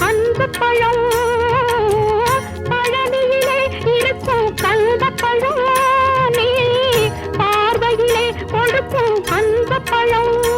அந்த பழம். பழனியிலே இருக்கும் அந்த பழம். நீ பார்வையிலே கொடுக்கும் அந்த பழம்.